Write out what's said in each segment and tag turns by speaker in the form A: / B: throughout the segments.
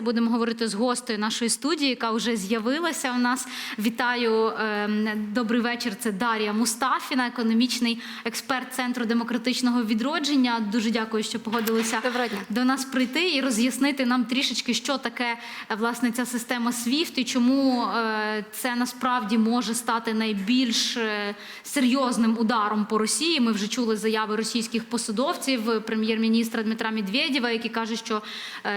A: Будемо говорити з гостею нашої студії, яка вже з'явилася у нас. Вітаю, ем, добрий вечір. Це Дар'я Мустафіна, економічний експерт Центру демократичного відродження. Дуже дякую, що погодилися до нас прийти і роз'яснити нам трішечки, що таке е, власне ця система SWIFT і чому е, це насправді може стати найбільш е, серйозним ударом по Росії. Ми вже чули заяви російських посадовців, прем'єр-міністра Дмитра Медведєва, який каже, що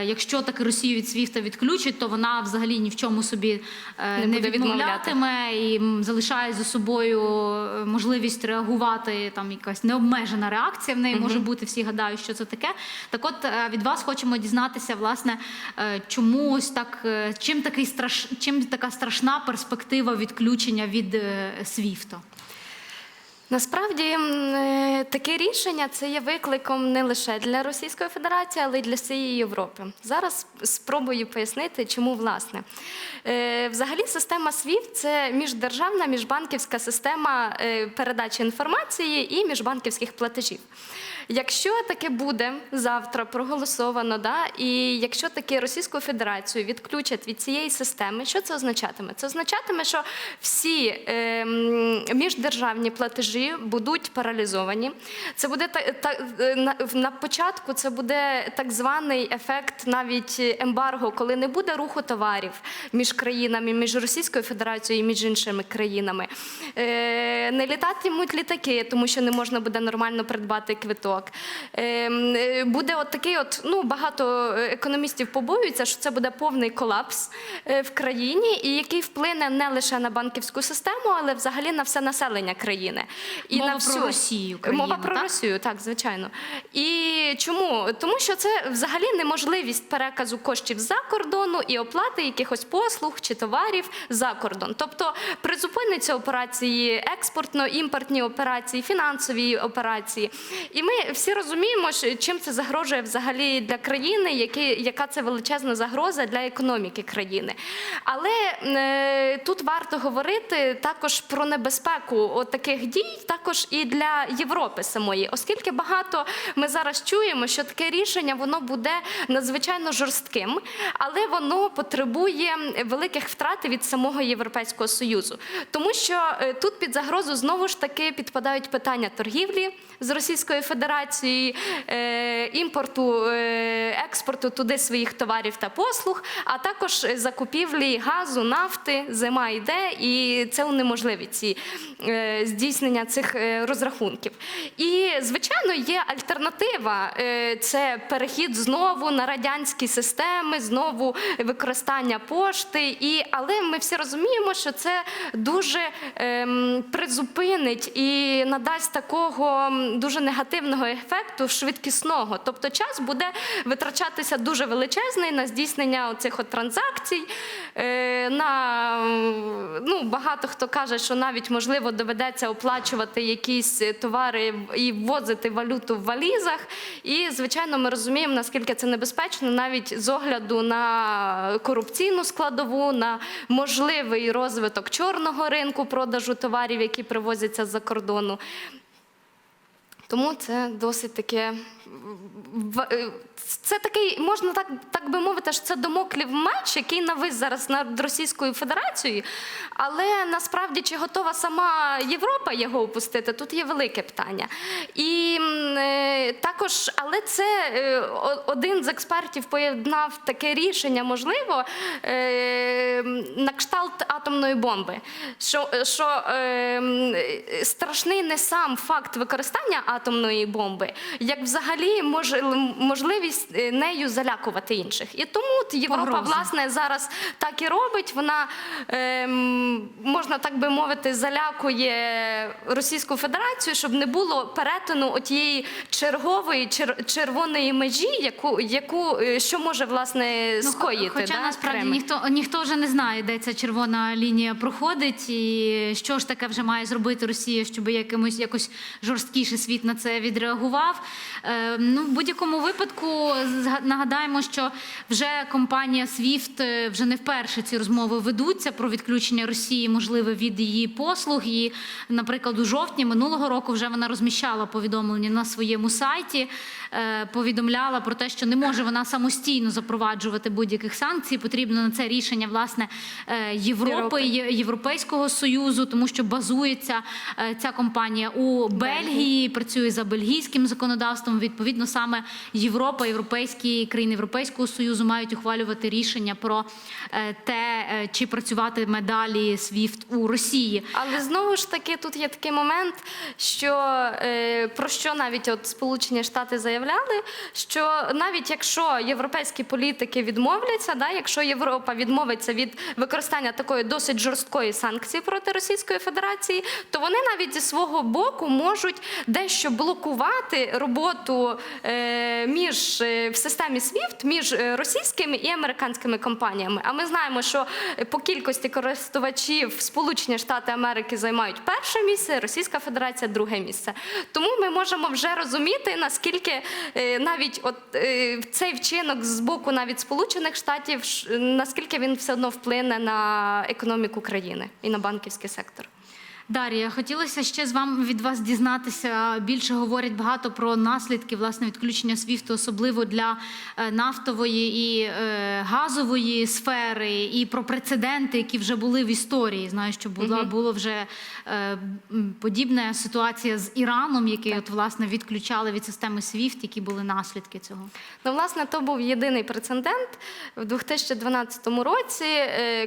A: якщо таки Росію від SWIFT відключать, то вона взагалі ні в чому собі е,
B: Не
A: не, відмовлятиме і залишає за собою е, можливість реагувати. Там якась необмежена реакція в неї може бути. Всі гадають, що це таке. Так, от е, від вас хочемо дізнатися, власне, чому ось так, чим такий страш, чим така страшна перспектива відключення від SWIFT?
B: Насправді е, таке рішення це є викликом не лише для Російської Федерації, але й для всієї Європи. Зараз спробую пояснити, чому власне. Е, Взагалі, система СВІФ – це міждержавна міжбанківська система е, передачі інформації і міжбанківських платежів. Якщо таке буде завтра проголосовано, да, і якщо таки Російську Федерацію відключать від цієї системи, що це означатиме? Це означатиме, що всі ем, міждержавні платежі будуть паралізовані. Це буде та, та, е, на, на початку, це буде так званий ефект навіть ембарго, коли не буде руху товарів між країнами, між Російською Федерацією і між іншими країнами. Е, не літатимуть літаки, тому що не можна буде нормально придбати квиток. Ем, е, Буде от такий, от ну багато економістів побоюються, що це буде повний колапс е, в країні, і який вплине не лише на банківську систему, але взагалі на все населення країни. І
A: Мова
B: на
A: про Росію, країну,
B: мова про
A: так?
B: Росію, так звичайно. І чому? Тому що це взагалі неможливість переказу коштів за кордону і оплати якихось послуг чи товарів за кордон. Тобто призупиниться операції експортно-імпортні операції, фінансові операції. І ми всі розуміємо, чим це загрожує взагалі для країни, які, яка це величезна загроза для економіки країни. Але е, тут варто говорити також про небезпеку от таких дій, також і для Європи самої, оскільки багато ми зараз чуємо, що таке рішення воно буде надзвичайно жорстким, але воно потребує великих втрат від самого Європейського союзу, тому що е, тут під загрозу знову ж таки підпадають питання торгівлі з Російською Федерацією, е, імпорту, е, експорту туди своїх товарів та послуг, а також закупівлі газу, нафти. Зима йде, і це унеможливить ці е, здійснення цих розрахунків. І звичайно є альтернатива. Це перехід знову на радянські системи, знову використання пошти. І, але ми всі розуміємо, що це дуже ем, призупинить і надасть такого дуже негативного ефекту швидкісного. Тобто час буде витрачатися дуже величезний на здійснення цих транзакцій. Е, на, ну, багато хто каже, що навіть можливо доведеться оплачувати якісь товари і ввозити валюту в валізах. І, звичайно, ми розуміємо, наскільки це небезпечно, навіть з огляду на корупційну складову, на можливий розвиток чорного ринку продажу товарів, які привозяться з-за кордону. Тому це досить таке. Е, Це такий, можна так, так би мовити, що це домоклів меч, який навис зараз над Російською Федерацією. Але насправді чи готова сама Європа його опустити, тут є велике питання. І е, також, але це е, один з експертів поєднав таке рішення, можливо, на кшталт атомної бомби. Що, що страшний не сам факт використання атомної бомби, як взагалі мож, можливість е, нею залякувати інших. І тому Європа,
A: Погрози.
B: власне, зараз так і робить. Вона, ем, можна так би мовити, залякує Російську Федерацію, щоб не було перетину отієї чергової чер- червоної межі, яку, яку е, що може власне скоїти.
A: Ну, Хоча
B: да,
A: насправді ніхто ніхто вже не знає, де ця червона лінія проходить, і що ж таке вже має зробити Росія, щоб якимось якось жорсткіше світ на це відреагував. Е, ну, в будь-якому випадку нагадаємо, що вже компанія SWIFT е, вже не вперше ці розмови ведуться про відключення Росії, можливе від її послуг. І, наприклад, у жовтні минулого року вже вона розміщала повідомлення на своєму сайті, е, повідомляла про те, що не може вона самостійно запроваджувати будь-яких санкцій. Потрібно на це рішення власне е, Європи. Європейського союзу, тому що базується ця компанія у Бельгії, працює за бельгійським законодавством. Відповідно, саме Європа, європейські країни Європейського союзу мають ухвалювати рішення про е, те, е, чи працюватиме далі SWIFT у Росії.
B: Але знову ж таки тут є такий момент, що е, про що навіть от Сполучені Штати заявляли, що навіть якщо європейські політики відмовляться, да, якщо Європа відмовиться від використання такої досить жорсткої санкції проти Російської Федерації, то вони навіть зі свого боку можуть дещо блокувати роботу е, між е, в системі SWIFT між е, російськими і американськими компаніями. А ми знаємо, що по кількості користувачів Сполучені Штати Америки займають перше місце, Російська Федерація друге місце. Тому ми можемо вже розуміти, наскільки навіть от цей вчинок з боку навіть Сполучених Штатів, наскільки він все одно вплине на економіку країни і на банківський сектор.
A: Дар'я, хотілося ще з вами від вас дізнатися. Більше говорять багато про наслідки власне відключення свіфту, особливо для е, нафтової і е, газової сфери, і про прецеденти, які вже були в історії. Знаю, що була було вже е, подібна ситуація з Іраном, який от власне відключали від системи SWIFT, які були наслідки цього.
B: Ну, власне, то був єдиний прецедент в 2012 році,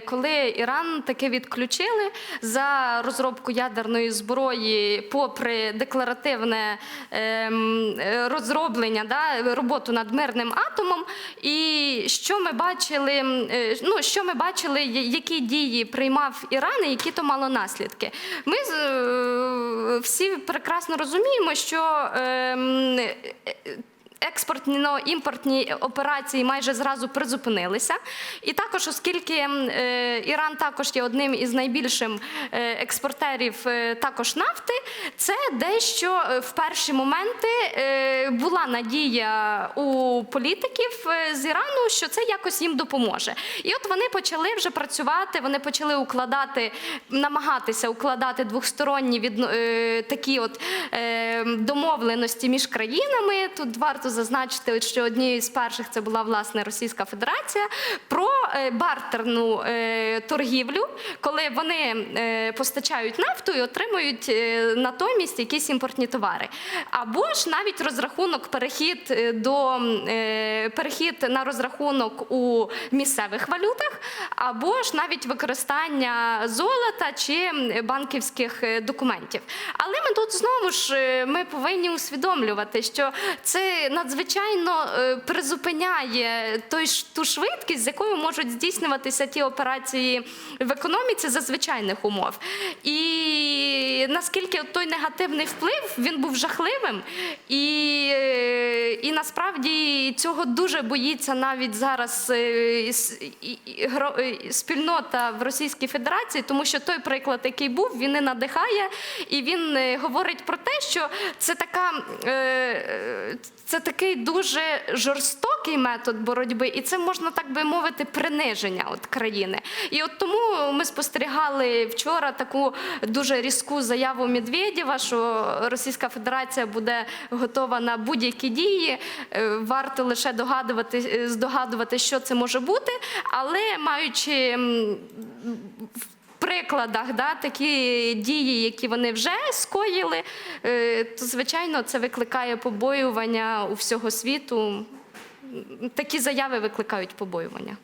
B: коли Іран таки відключили за розробку ядерної зброї, попри декларативне ем, е, розроблення, да, роботу над мирним атомом. І що ми бачили, е, ну, що ми бачили, які дії приймав Іран і які то мало наслідки. Ми е, всі прекрасно розуміємо, що ем, Експортно-імпортні операції майже зразу призупинилися. І також, оскільки е, Іран також є одним із найбільшим е, експортерів е, також нафти, це дещо в перші моменти була надія у політиків з Ірану, що це якось їм допоможе. І от вони почали вже працювати, вони почали укладати, намагатися укладати двосторонні е, такі от домовленості між країнами. Тут варто зазначити, що однією з перших це була власне Російська Федерація про е, бартерну е, торгівлю, коли вони е, постачають нафту і отримують натомість якісь імпортні товари. Або ж навіть розрахунок, перехід до перехід на розрахунок у місцевих валютах, або ж навіть використання золота чи банківських документів. Але ми тут знову ж ми повинні усвідомлювати, що це надзвичайно е, призупиняє той ту швидкість, з якою можуть здійснюватися ті операції в економіці за звичайних умов. І наскільки той негативний вплив він був жахливим, і, е, і насправді цього дуже боїться навіть зараз е, спільнота в Російській Федерації, тому що той приклад, який був, він не надихає, і він говорить про те, що це така. Це такий дуже жорстокий метод боротьби, і це можна так би мовити приниження от країни. І от тому ми спостерігали вчора таку дуже різку заяву Медведєва, що Російська Федерація буде готова на будь-які дії. Е, Варто лише догадувати, е, здогадувати, що це може бути, але маючи. Прикладах да, такі дії, які вони вже скоїли, е, то звичайно це викликає побоювання у всього світу. Такі заяви викликають побоювання.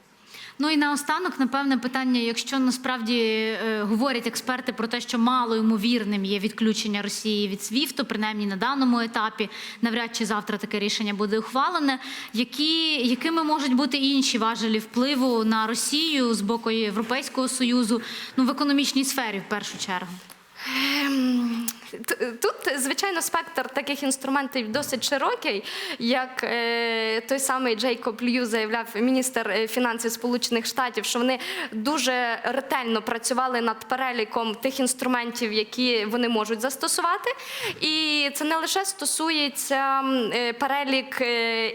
A: Ну і наостанок, напевне, питання: якщо насправді е, говорять експерти про те, що мало ймовірним є відключення Росії від СВІФТу, принаймні на даному етапі, навряд чи завтра таке рішення буде ухвалене. Які, якими можуть бути інші важелі впливу на Росію з боку Європейського союзу, ну в економічній сфері в першу чергу?
B: Тут, звичайно, спектр таких інструментів досить широкий, як е, той самий Джейкоб Лью заявляв міністр е, фінансів Сполучених Штатів, що вони дуже ретельно працювали над переліком тих інструментів, які вони можуть застосувати. І це не лише стосується е, перелік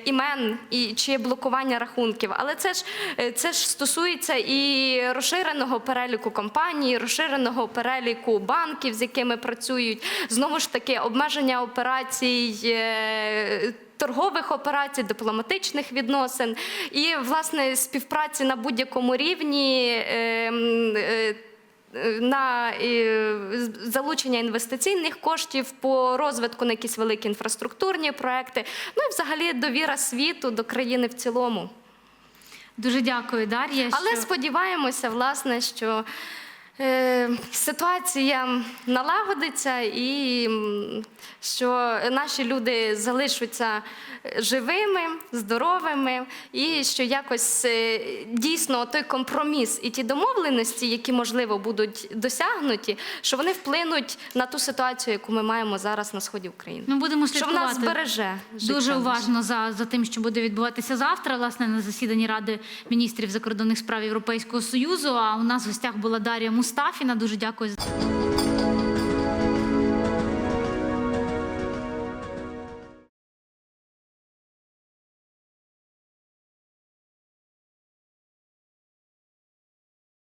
B: імен і чи блокування рахунків, але це ж це ж стосується і розширеного переліку компаній, розширеного переліку банків, з якими працюють. Знову ж таки, обмеження операцій. е, Торгових операцій, дипломатичних відносин і власне співпраці на будь-якому рівні е, е, на залучення інвестиційних коштів по розвитку на якісь великі інфраструктурні проекти. Ну і взагалі довіра світу до країни в цілому.
A: Дуже дякую, Дар'я.
B: Але
A: що...
B: сподіваємося, власне, що ситуація налагодиться і що наші люди залишаться живими, здоровими, і що якось е, дійсно той компроміс і ті домовленості, які можливо будуть досягнуті, що вони вплинуть на ту ситуацію, яку ми маємо зараз на сході України.
A: Ну, будемо
B: Що
A: слідкувати.
B: вона збереже
A: Дуже уважно за, за тим, що буде відбуватися завтра, власне, на засіданні Ради міністрів закордонних справ Європейського Союзу. А у нас в гостях була Дар'я Мустафіна. Дуже дякую за.